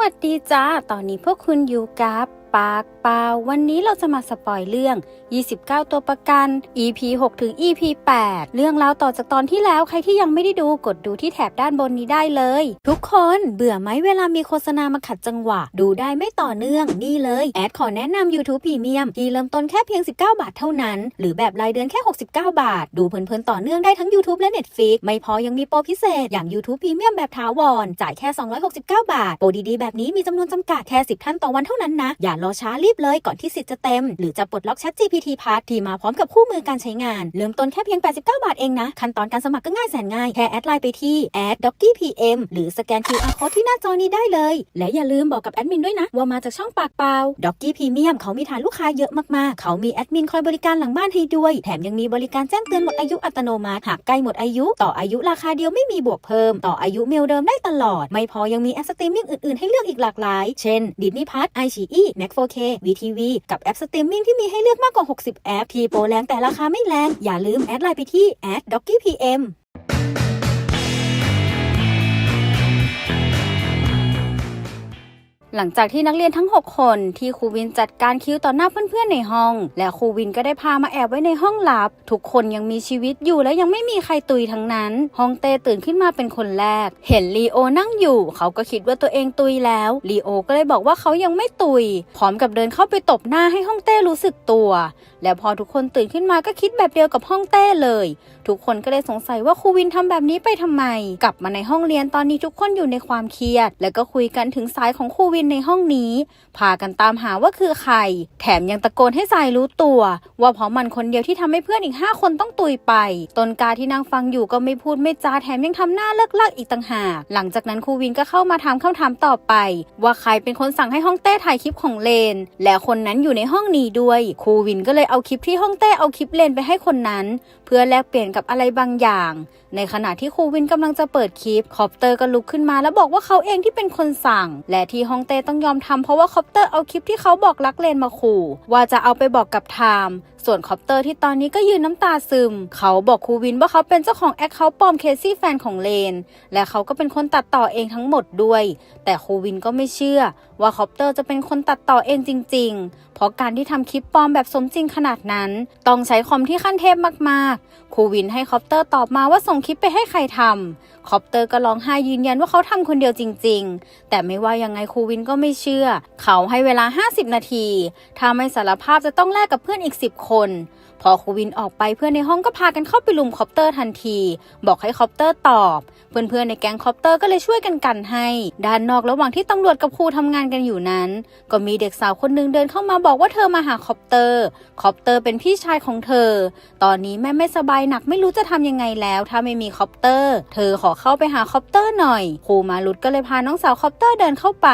วัสดีจ้า ตอนนี้พวกคุณอยู่กับ ปากเปล่าวันนี้เราจะมาสปอยเรื่อง 29 ตัวประกัน EP 6 ถึง EP 8 เรื่องราวต่อจากตอนที่แล้วใครที่ยังไม่ได้ดูกดดูที่แถบด้านบนนี้ได้เลย ทุกคนเบื่อไหมเวลามีโฆษณามาขัดจังหวะ ดูได้ไม่ต่อเนื่องนี่เลย แอดขอแนะนำ YouTube Premium ที่เริ่มต้นแค่เพียง 19 บาทเท่านั้น หรือแบบรายเดือนแค่ 69 บาท ดูเพลินๆต่อเนื่องได้ทั้ง YouTube และ Netflix ไม่พอยังมีโปรพิเศษ อย่าง YouTube Premium แบบถาวรจ่ายแค่ 269 บาทโปรดีๆแบบนี้มีจำนวนจำกัดแค่ 10 ท่านต่อวันเท่านั้นนะอย่ารอช้ารีบเลยก่อนที่สิทธิ์จะเต็ม หรือจะปลดล็อก Chat GPT Plus ที่มาพร้อมกับคู่มือการใช้งาน เริ่มต้นแค่เพียง 89 บาทเองนะ ขั้นตอนการสมัครก็ง่ายแสนง่าย แค่แอดไลน์ไปที่ a d d o c k y PM หรือสแกน QR Code ที่หน้าจอนี้ได้เลย และอย่าลืมบอกกับแอดมินด้วยนะ ว่ามาจากช่องปากเปล่า d o c k y Premium เขามีฐานลูกค้าเยอะมากๆ เขามีแอดมินคอยบริการหลังบ้านให้ด้วย แถมยังมีบริการแจ้งเตือนหมดอายุอัตโนมัติหากใกล้หมดอายุ ต่ออายุราคาเดียวไม่มีบวกเพิ่ม ต่ออายุเมลเดิมได้ตลอด ไม่พอยังมีแอปสตรีมมิ่งอื่นๆให้เลือกอีกหลากหลาย เช่น Disney Plus iQIYI Max 4K VTV กับแอปสตรีมมิ่งที่มีให้เลือกมากกว่า 60 แอป ที่โปรแรงแต่ราคาไม่แรง อย่าลืมแอดไลน์ไปที่ d o c k y PM หลังจากที่นักเรียนทั้ง 6 คนที่ครูวินจัดการคิวต่อหน้าเพื่อนๆในห้อง และครูวินก็ได้พามาแอบไว้ในห้องลับ ทุกคนยังมีชีวิตอยู่และยังไม่มีใครตุยทั้งนั้นฮองเต้ตื่นขึ้นมาเป็นคนแรก เห็นลีโอนั่งอยู่ เขาก็คิดว่าตัวเองตุยแล้วลีโอก็เลยบอกว่าเขายังไม่ตุย พร้อมกับเดินเข้าไปตบหน้าให้ฮองเต้รู้สึกตัว แล้วพอทุกคนตื่นขึ้นมาก็คิดแบบเดียวกับฮองเต้เลยทุกคนก็เลยสงสัยว่าครูวินทำแบบนี้ไปทำไม กลับมาในห้องเรียนตอนนี้ทุกคนอยู่ในความเครียด แล้วก็คุยกันถึงสายของครูวินในห้องนี้ พากันตามหาว่าคือใคร แถมยังตะโกนให้สายรู้ตัว ว่าเพราะมันคนเดียวที่ทำให้เพื่อนอีก 5 คนต้องตุยไป ตนกาที่นั่งฟังอยู่ก็ไม่พูดไม่จาแถมยังทำหน้าเลิกลักอีกต่างหาก หลังจากนั้นครูวินก็เข้ามาถามคำถามต่อไป ว่าใครเป็นคนสั่งให้ห้องเต้ถ่ายคลิปของเลน และคนนั้นอยู่ในห้องนี้ด้วย ครูวินก็เลยเอาคลิปที่ห้องเต้เอาคลิปเลนไปให้คนนั้น เพื่อแลกเปลี่ยนกับอะไรบางอย่าง ในขณะที่ครูวินกำลังจะเปิดคลิปคอปเตอร์ก็ลุกขึ้นมา แล้วบอกว่าเขาเองที่เป็นคนสั่ง และที่ฮองเต้ต้องยอมทำเพราะว่าคอปเตอร์เอาคลิปที่เขาบอกรักเลนมาขู่ว่าจะเอาไปบอกกับไทม์ส่วนคอปเตอร์ที่ตอนนี้ก็ยืนน้ำตาซึม เขาบอกครูวินว่าเขาเป็นเจ้าของแอคเคาท์ปลอมเคซี่แฟนของเลน และเขาก็เป็นคนตัดต่อเองทั้งหมดด้วย แต่ครูวินก็ไม่เชื่อ ว่าคอปเตอร์จะเป็นคนตัดต่อเองจริง ๆ เพราะการที่ทำคลิปปลอมแบบสมจริงขนาดนั้น ต้องใช้คอมที่ขั้นเทพมากๆครูวินให้คอปเตอร์ตอบมาว่าส่งคลิปไปให้ใครทำคอปเตอร์ก็ร้องไห้ยืนยันว่าเขาทำคนเดียวจริง ๆ แต่ไม่ว่ายังไงครูวินก็ไม่เชื่อ เขาให้เวลา 50 นาที ถ้าไม่สารภาพจะต้องแลกกับเพื่อนอีก 10 คน พอครูวินออกไปเพื่อนในห้องก็พากันเข้าไปลุมคอปเตอร์ทันที บอกให้คอปเตอร์ตอบ เพื่อนๆในแก๊งคอปเตอร์ก็เลยช่วยกันกันให้ ด้านนอกระหว่างที่ตำรวจกับครูทำงานกันอยู่นั้น ก็มีเด็กสาวคนหนึงเดินเข้ามาบอกว่าเธอมาหาคอปเตอร์คอปเตอร์เป็นพี่ชายของเธอ ตอนนี้แม่ไม่สบายหนักไม่รู้จะทำยังไงแล้ว ถ้าไม่มีคอปเตอร์ เธอขอเข้าไปหาคอปเตอร์หน่อยครูมาลุดก็เลยพาน้องสาวคอปเตอร์เดินเข้าไป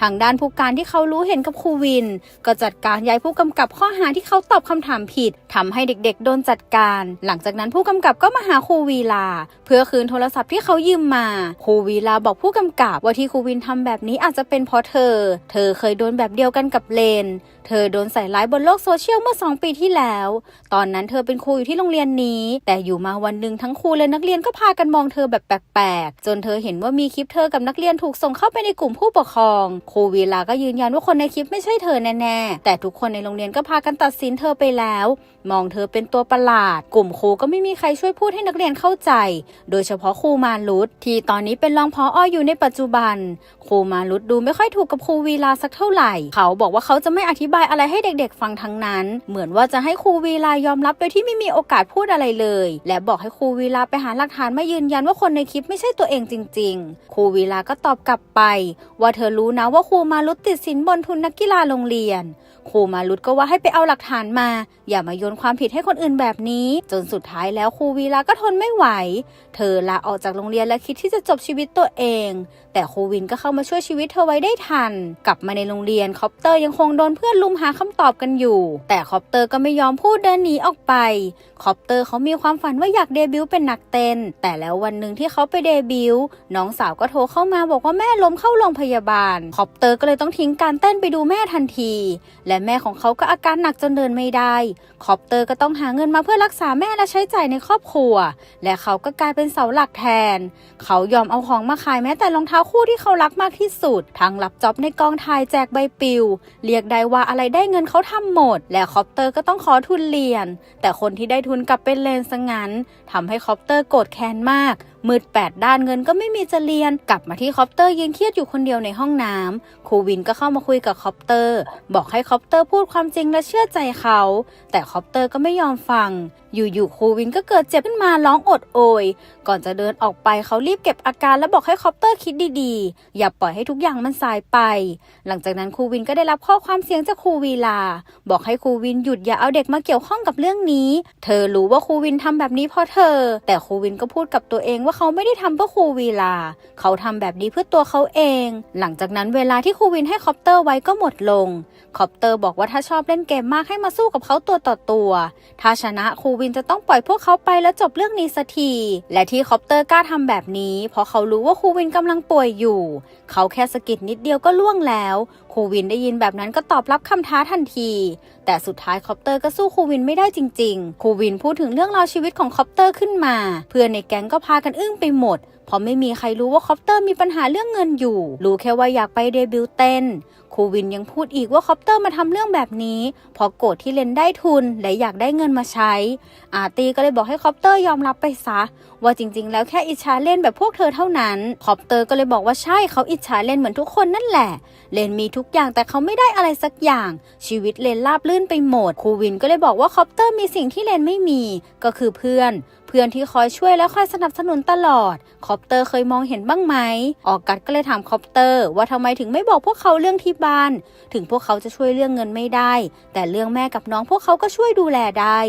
ทางด้านผู้การที่เขารู้เห็นกับครูวิน ก็จัดการย้ายผู้กำกับข้อหาที่เขาตอบคำถามผิดทำให้เด็กๆ โดนจัดการ หลังจากนั้นผู้กำกับก็มาหาครูวีลา เพื่อคืนโทรศัพท์ที่เขายืมมา ครูวีลาบอกผู้กำกับว่าที่ครูวินทำแบบนี้อาจจะเป็นเพราะเธอ เธอเคยโดนแบบเดียวกันกับเลน เธอโดนใส่ร้ายบนโลกโซเชียลเมื่อ 2 ปีที่แล้ว ตอนนั้นเธอเป็นครูอยู่ที่โรงเรียนนี้ แต่อยู่มาวันหนึ่งทั้งครูและนักเรียนก็พากันมองเธอแบบแปลกๆ จนเธอเห็นว่ามีคลิปเธอกับนักเรียนถูกส่งเข้าไปในกลุ่มผู้ปกครองครูวีลาก็ยืนยันว่าคนในคลิปไม่ใช่เธอแน่ๆแต่ทุกคนในโรงเรียนก็พากันตัดสินเธอไปแล้ว มองเธอเป็นตัวประหลาด กลุ่มครูก็ไม่มีใครช่วยพูดให้นักเรียนเข้าใจ โดยเฉพาะครูมาลุตที่ตอนนี้เป็นรองพอออยู่ในปัจจุบัน ครูมาลุตดูไม่ค่อยถูกกับครูวีลาสักเท่าไหร่ เขาบอกว่าเขาจะไม่อธิบายอะไรให้เด็กๆ ฟังทั้งนั้น เหมือนว่าจะให้ครูวีลายอมรับโดยที่ไม่มีโอกาสพูดอะไรเลย และบอกให้ครูวีลาไปหาหลักฐานมายืนยันว่าคนในคลิปไม่ใช่ตัวเองจริง ๆ ครูวีลาก็ตอบกลับไป ว่าเธอรู้นะว่าครูมาลุตติดสินบนทุนนักกีฬาโรงเรียน ครูมาลุตก็ว่าให้ไปเอาหลักฐานมา อย่ามาโยนความผิดให้คนอื่นแบบนี้ จนสุดท้ายแล้วครูวีลาก็ทนไม่ไหว เธอลาออกจากโรงเรียนและคิดที่จะจบชีวิตตัวเอง แต่ครูวินก็เข้ามาช่วยชีวิตเธอไว้ได้ทัน กลับมาในโรงเรียนคอปเตอร์ยังคงโดนเพื่อนลุมหาคำตอบกันอยู่ แต่คอปเตอร์ก็ไม่ยอมพูดเดินหนีออกไปคอปเตอร์เขามีความฝันว่าอยากเดบิวต์เป็นนักเต้น แต่แล้ววันหนึ่งที่เขาไปเดบิวต์น้องสาวก็โทรเข้ามาบอกว่าแม่ล้มเข้าโรงพยาบาลคอปเตอร์ก็เลยต้องทิ้งการเต้นไปดูแม่ทันทีและและแม่ของเขาก็อาการหนักจนเดินไม่ได้ คอปเตอร์ก็ต้องหาเงินมาเพื่อรักษาแม่และใช้จ่ายในครอบครัว และเขาก็กลายเป็นเสาหลักแทน เขายอมเอาของมาขายแม้แต่รองเท้าคู่ที่เขารักมากที่สุด ทั้งรับจ็อบในกองถ่ายแจกใบปลิว เรียกได้ว่าอะไรได้เงินเขาทำหมด และคอปเตอร์ก็ต้องขอทุนเรียน แต่คนที่ได้ทุนกลับเป็นเลนซะงั้นทำให้คอปเตอร์โกรธแค้นมาก มืดแปดด้านเงินก็ไม่มีจะเรียน กลับมาที่คอปเตอร์ยืนเครียดอยู่คนเดียวในห้องน้ำครูวินก็เข้ามาคุยกับคอปเตอร์ บอกให้คอปเตอร์พูดความจริงและเชื่อใจเขา แต่คอปเตอร์ก็ไม่ยอมฟัง อยู่ๆครูวินก็เกิดเจ็บขึ้นมาร้องอดโอย ก่อนจะเดินออกไปเขารีบเก็บอาการและบอกให้คอปเตอร์คิดดีๆ อย่าปล่อยให้ทุกอย่างมันสายไป หลังจากนั้นครูวินก็ได้รับข้อความเสียงจากครูวีลา บอกให้ครูวินหยุดอย่าเอาเด็กมาเกี่ยวข้องกับเรื่องนี้ เธอรู้ว่าครูวินทำแบบนี้เพราะเธอ แต่ครูวินก็พูดกับตัวเองว่าเขาไม่ได้ทำเพื่อครูวีลา เขาทำแบบนี้เพื่อตัวเขาเอง หลังจากนั้นเวลาที่ครูวินให้คอปเตอร์ไว้ก็หมดลง คอปเตอร์บอกว่าถ้าชอบเล่นเกมมากให้มาสู้กับเขาตัวต่อตัว ถ้าชนะครูวินจะต้องปล่อยพวกเขาไปแล้วจบเรื่องนี้สักที และที่คอปเตอร์กล้าทำแบบนี้ เพราะเขารู้ว่าครูวินกำลังป่วยอยู่ เขาแค่สะกิดนิดเดียวก็ล่วงแล้วครูวินได้ยินแบบนั้นก็ตอบรับคำท้าทันที แต่สุดท้ายคอปเตอร์ก็สู้ครูวินไม่ได้จริงๆ ครูวินพูดถึงเรื่องราวชีวิตของคอปเตอร์ขึ้นมา เพื่อนในแก๊งก็พากันอึ้งไปหมด เพราะไม่มีใครรู้ว่าคอปเตอร์มีปัญหาเรื่องเงินอยู่ รู้แค่ว่าอยากไปเดบิวต์เต้น ครูวินยังพูดอีกว่าคอปเตอร์มาทำเรื่องแบบนี้เพราะโกรธที่เลนได้ทุนและอยากได้เงินมาใช้ อาร์ตี้ก็เลยบอกให้คอปเตอร์ยอมรับไปซะ ว่าจริง ๆ แล้วแค่อิจฉาเล่นแบบพวกเธอเท่านั้น คอปเตอร์ก็เลยบอกว่าใช่เขาอิจฉาเล่นเหมือนทุกคนนั่นแหละ เลนมีทุกอย่างแต่เขาไม่ได้อะไรสักอย่าง ชีวิตเลนราบลื่นไปหมดครูวินก็เลยบอกว่าคอปเตอร์มีสิ่งที่เลนไม่มีก็คือเพื่อนเพื่อนที่คอยช่วยและคอยสนับสนุนตลอด คอปเตอร์เคยมองเห็นบ้างไหม ออกกัดก็เลยถามคอปเตอร์ ว่าทำไมถึงไม่บอกพวกเขาเรื่องที่บานถึงพวกเขาจะช่วยเรื่องเงินไม่ได้ แต่เรื่องแม่กับน้องพวกเขาก็ช่วยดูแลได้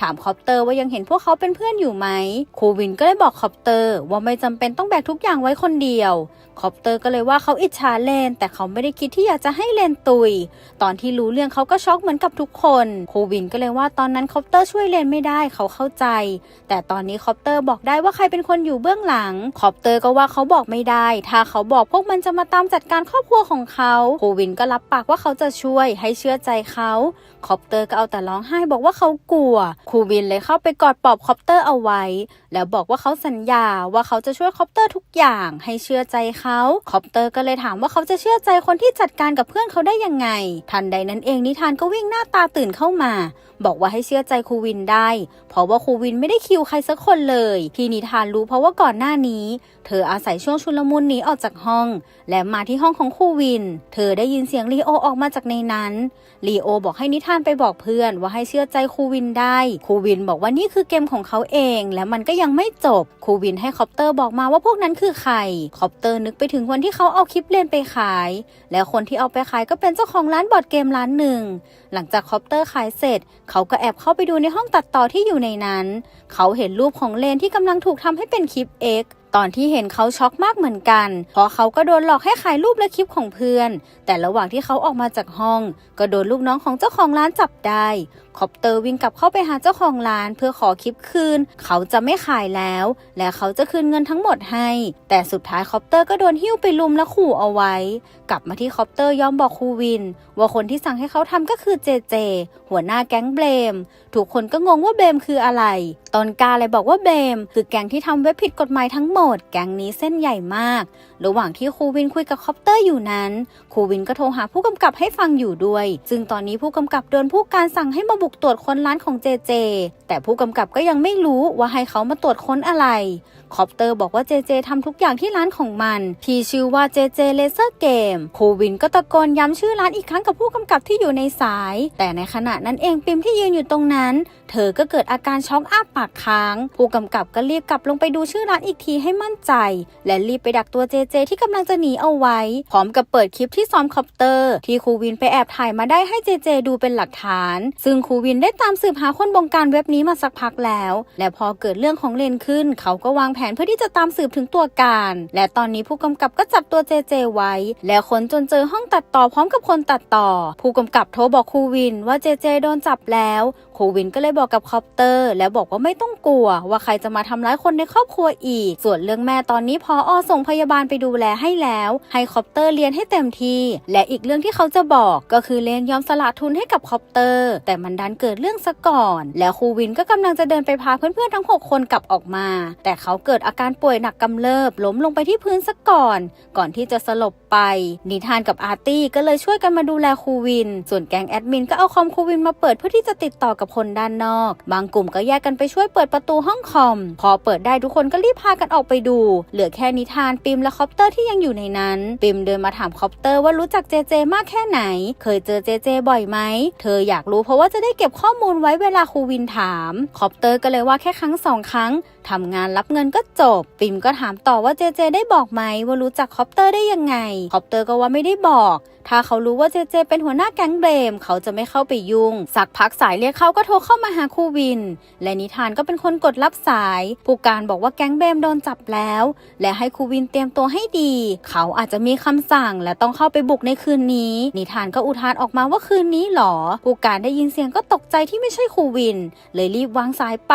ถามคอปเตอร์ว่ายังเห็นพวกเขาเป็นเพื่อนอยู่ไหมครูวินก็เลยบอกคอปเตอร์ว่าไม่จำเป็นต้องแบกทุกอย่างไว้คนเดียวคอปเตอร์ก็เลยว่าเขาอิจฉาเลน แต่เขาไม่ได้คิดที่อยากจะให้เลนตุย ตอนที่รู้เรื่องเขาก็ช็อกเหมือนกับทุกคนครูวินก็เลยว่าตอนนั้นคอปเตอร์ช่วยเลนไม่ได้เขาเข้าใจ แต่ตอนนี้คอปเตอร์บอกได้ว่าใครเป็นคนอยู่เบื้องหลังคอปเตอร์ก็ว่าเขาบอกไม่ได้ ถ้าเขาบอกพวกมันจะมาตามจัดการครอบครัวของเขาครูวินก็รับปากว่าเขาจะช่วยให้เชื่อใจเขาคอปเตอร์ก็เอาแต่ร้องไห้บอกว่าเขากลัว ครูวินเลยเข้าไปกอดปอบคอปเตอร์เอาไว้แล้วบอกว่าเขาสัญญาว่าเขาจะช่วยคอปเตอร์ทุกอย่างให้เชื่อใจเขาคอปเตอร์ก็เลยถามว่าเขาจะเชื่อใจคนที่จัดการกับเพื่อนเขาได้ยังไง ทันใดนั้นเองนิทานก็วิ่งหน้าตาตื่นเข้ามา บอกว่าให้เชื่อใจครูวินได้ เพราะว่าครูวินไม่ได้คิวใครสักคนเลย ที่นิทานรู้เพราะว่าก่อนหน้านี้ เธออาศัยช่วงชุลมุนหนีออกจากห้อง และมาที่ห้องของครูวิน เธอได้ยินเสียงลีโอออกมาจากในนั้นลีโอบอกให้นิทานไปบอกเพื่อนว่าให้เชื่อใจครูวินได้ครูวินบอกว่านี่คือเกมของเขาเอง และมันก็ยังไม่จบครูวินให้คอปเตอร์บอกมาว่าพวกนั้นคือใครคอปเตอร์นึกไปถึงวันที่เขาเอาคลิปเล่นไปขาย แล้วคนที่เอาไปขายก็เป็นเจ้าของร้านบอร์ดเกมร้านหนึ่ง หลังจากคอปเตอร์ขายเสร็จ เขาก็แอบเข้าไปดูในห้องตัดต่อที่อยู่ในนั้น เขาเห็นรูปของเลนที่กำลังถูกทำให้เป็นคลิป X ตอนที่เห็นเขาช็อกมากเหมือนกัน เพราะเขาก็โดนหลอกให้ขายรูปและคลิปของเพื่อน แต่ระหว่างที่เขาออกมาจากห้อง ก็โดนลูกน้องของเจ้าของร้านจับได้คอปเตอร์วิ่งกลับเข้าไปหาเจ้าของร้านเพื่อขอคลิปคืน เขาจะไม่ขายแล้ว และเขาจะคืนเงินทั้งหมดให้ แต่สุดท้ายคอปเตอร์ก็โดนหิ้วไปลุมและขู่เอาไว้ กลับมาที่คอปเตอร์ยอมบอกครูวิน ว่าคนที่สั่งให้เขาทำก็คือเจเจ หัวหน้าแก๊งเบลม ทุกคนก็งงว่าเบลมคืออะไร ตอนกาเลยบอกว่าเบลมคือแก๊งที่ทำเว็บผิดกฎหมายทั้งหมดแก๊งนี้เส้นใหญ่มาก ระหว่างที่ครูวินคุยกับคอปเตอร์อยู่นั้น ครูวินก็โทรหาผู้กำกับให้ฟังอยู่ด้วย ซึ่งตอนนี้ผู้กำกับโดนผู้การสั่งให้มาบุกตรวจค้นร้านของเจเจ แต่ผู้กำกับก็ยังไม่รู้ว่าให้เขามาตรวจค้นอะไร คอปเตอร์บอกว่าเจเจทำทุกอย่างที่ร้านของมัน ที่ชื่อว่าเจเจเลเซอร์เกม ครูวินก็ตะโกนย้ำชื่อร้านอีกครั้งกับผู้กำกับที่อยู่ในสาย แต่ในขณะนั้นเองปิมที่ยืนอยู่ตรงนั้น เธอก็เกิดอาการช็อกอ้าปากค้าง ผู้กำกับก็รีบกลับลงไปดูชื่อร้านอีกทีให้มั่นใจ และรีบไปดักตัวเจเจ ที่กำลังจะหนีเอาไว้ พร้อมกับเปิดคลิปที่ซ้อมคอปเตอร์ ที่ครูวินไปแอบถ่ายมาได้ให้เจเจดูเป็นหลักฐาน ซึ่งครูวินได้ตามสืบหาคนบงการเว็บนี้มาสักพักแล้ว และพอเกิดเรื่องของเลนขึ้น เขาก็วางแผนเพื่อที่จะตามสืบถึงตัวการ และตอนนี้ผู้กำกับก็จับตัวเจเจไว้ แล้วค้นจนเจอห้องตัดต่อพร้อมกับคนตัดต่อ ผู้กำกับโทรบอกครูวินว่าเจเจโดนจับแล้ว คครูวินก็เลยบอกกับคอปเตอร์ แล้วบอกว่าไม่ต้องกลัว ว่าใครจะมาทำร้ายคนในครอบครัวอีก ส่วนเรื่องแม่ตอนนี้พออส่งพยาบาลไปดูแลให้แล้ว ให้คอปเตอร์เรียนให้เต็มที่ และอีกเรื่องที่เขาจะบอกก็คือเลนยอมสละทุนให้กับคอปเตอร์ แต่มันดันเกิดเรื่องซะก่อน แล้วครูวินก็กำลังจะเดินไปพาเพื่อนๆทั้ง 6 คนกลับออกมา แต่เขาเกิดอาการป่วยหนักกำเริบล้มลงไปที่พื้นซะก่อน ก่อนที่จะสลบไป นิทานกับอาร์ตี้ก็เลยช่วยกันมาดูแลครูวิน ส่วนแก๊งแอดมินก็เอาคอมครูวินมาเปิดเพื่อที่จะติดต่อกับคนด้านนอก บางกลุ่มก็แยกกันไปช่วยเปิดประตูห้องคอม พอเปิดได้ทุกคนก็รีบพากันออกไปดู เหลือแค่นิทานปิมและคอปเตอร์ที่ยังอยู่ในนั้น ปิมเดินมาถามคอปเตอร์ว่ารู้จักเจเจมากแค่ไหน เคยเจอเจเจบ่อยไหม เธออยากรู้เพราะว่าจะได้เก็บข้อมูลไว้เวลาครูวินถาม คอปเตอร์ก็เลยว่าแค่ครั้งสองครั้งทำงานรับเงินก็จบ ปิมก็ถามต่อว่าเจเจได้บอกไหมว่ารู้จักคอปเตอร์ได้ยังไง คอปเตอร์ก็ว่าไม่ได้บอก ถ้าเขารู้ว่าเจเจเป็นหัวหน้าแก๊งเบมเขาจะไม่เข้าไปยุ่ง สักพักสายเรียกเขาก็โทรเข้ามาหาครูวิน และนิทานก็เป็นคนกดรับสาย ผู้การบอกว่าแก๊งเบมโดนจับแล้ว และให้ครูวินเตรียมตัวให้ดี เขาอาจจะมีคำสั่งและต้องเข้าไปบุกในคืนนี้ นิทานก็อุทานออกมาว่าคืนนี้หรอ ผู้การได้ยินเสียงก็ตกใจที่ไม่ใช่ครูวิน เลยรีบวางสายไป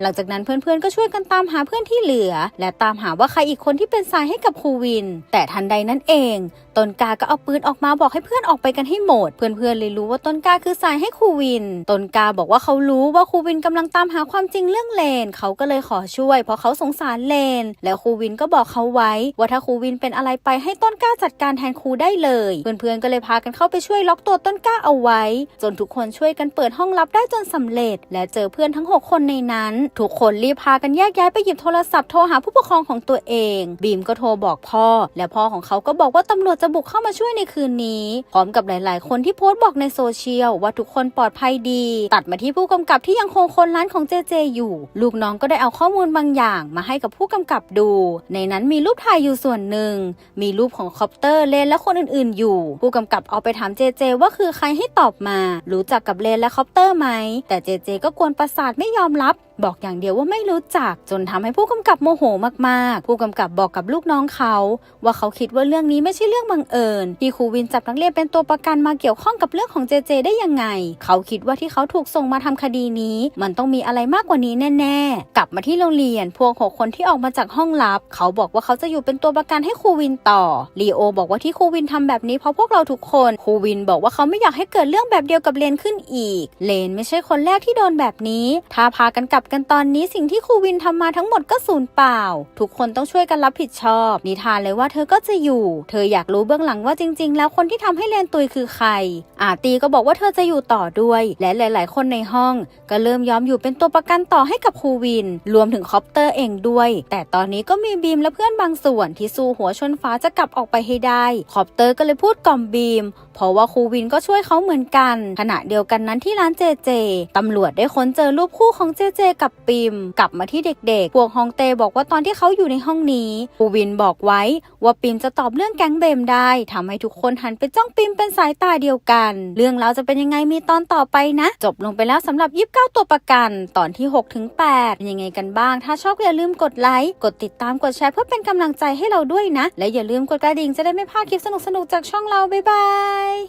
หลังจากนั้นเพื่อนๆก็ช่วยกันตามหาเพื่อนที่เหลือ และตามหาว่าใครอีกคนที่เป็นสายให้กับครูวิน แต่ทันใดนั้นเองต้นกาก็เอาปืนออกมาบอกให้เพื่อนออกไปกันให้หมด เพื่อนๆเลยรู้ว่าต้นกาคือสายให้ครูวิน ต้นกาบอกว่าเขารู้ว่าครูวินกำลังตามหาความจริงเรื่องเลน เขาก็เลยขอช่วย เพราะเขาสงสารเลน แล้วครูวินก็บอกเขาไว้ ว่าถ้าครูวินเป็นอะไรไปให้ต้นกาจัดการแทนครูได้เลย เพื่อนๆก็เลยพากันเข้าไปช่วยล็อกตัวต้นกาเอาไว้ จนทุกคนช่วยกันเปิดห้องลับได้จนสำเร็จ และเจอเพื่อนทั้ง 6 คนในนั้น ทุกคนรีบพากันแยกย้ายไปหยิบโทรศัพท์โทรหาผู้ปกครองของตัวเอง บีมก็โทรบอกพ่อ และพ่อของเขาก็บอกว่าตำรวจจะบุกเข้ามาช่วยในคืนนี้ พร้อมกับหลาย ๆ คนที่โพสต์บอกในโซเชียลว่าทุกคนปลอดภัยดี ตัดมาที่ผู้กำกับที่ยังคงคนร้านของเจเจอยู่ ลูกน้องก็ได้เอาข้อมูลบางอย่างมาให้กับผู้กำกับดู ในนั้นมีรูปถ่ายอยู่ส่วนหนึ่ง มีรูปของคอปเตอร์เลนและคนอื่น ๆ อยู่ ผู้กำกับเอาไปถามเจเจว่าคือใครให้ตอบมา รู้จักกับเลนและคอปเตอร์ไหม แต่เจเจก็กวนประสาทไม่ยอมรับ บอกอย่างเดียวว่าไม่รู้จักจนทำให้ผู้กำกับโมโหมากๆ ผู้กำกับบอกกับลูกน้องเขา ว่าเขาคิดว่าเรื่องนี้ไม่ใช่เรื่องบังเอิญที่ครูวินจับนักเรียนเป็นตัวประกันมาเกี่ยวข้องกับเรื่องของเจเจ ได้ยังไง เขาคิดว่าที่เขาถูกส่งมาทำคดีนี้ มันต้องมีอะไรมากกว่านี้แน่ ๆ กลับมาที่โรงเรียนพวกหกคนที่ออกมาจากห้องลับ เขาบอกว่าเขาจะอยู่เป็นตัวประกันให้ครูวินต่อลีโอบอกว่าที่ครูวินทำแบบนี้เพราะพวกเราทุกคนครูวินบอกว่าเขาไม่อยากให้เกิดเรื่องแบบเดียวกับเลนขึ้นอีก เลนไม่ใช่คนแรกที่โดนแบบนี้ ถ้าพากันกลับกันตอนนี้สิ่งที่ครูวินทำมาทั้งหมดก็สูญเปล่า ทุกคนต้องช่วยกันรับผิดชอบ นิทานเลยว่าเธอก็จะอยู่ เธออยากรู้เบื้องหลังว่าจริง ๆ แล้วคนที่ทำให้เลนตุยคือใคร อาตีก็บอกว่าเธอจะอยู่ต่อด้วย และหลาย ๆ คนในห้อง ก็เริ่มยอมอยู่เป็นตัวประกันต่อให้กับครูวิน รวมถึงคอปเตอร์เองด้วย แต่ตอนนี้ก็มีบีมและเพื่อนบางส่วนที่สู้หัวชนฟ้าจะกลับออกไปให้ได้คอปเตอร์ก็เลยพูดกล่อมบีม เพราะว่าครูวินก็ช่วยเขาเหมือนกัน ขณะเดียวกันนั้นที่ร้านเจเจตำรวจได้ค้นเจอรูปคู่ของเจเจกับปิม กลับมาที่เด็กๆ พวกฮองเตบอกว่าตอนที่เขาอยู่ในห้องนี้ครูวินบอกไว้ว่าปิมจะตอบเรื่องแก๊งเบมได้ทำให้ทุกคนหันไปจ้องปิมเป็นสายตาเดียวกัน เรื่องราวจะเป็นยังไงมีตอนต่อไปนะ จบลงไปแล้วสำหรับยิบเก้าตัวประกัน ตอนที่6ถึง8เป็นยังไงกันบ้าง ถ้าชอบอย่าลืมกดไลค์ กดติดตามกดแชร์เพื่อเป็นกำลังใจให้เราด้วยนะ และอย่าลืมกดกระดิ่งจะได้ไม่พลาดคลิปสนุกๆจากช่องเราบ๊ายบาย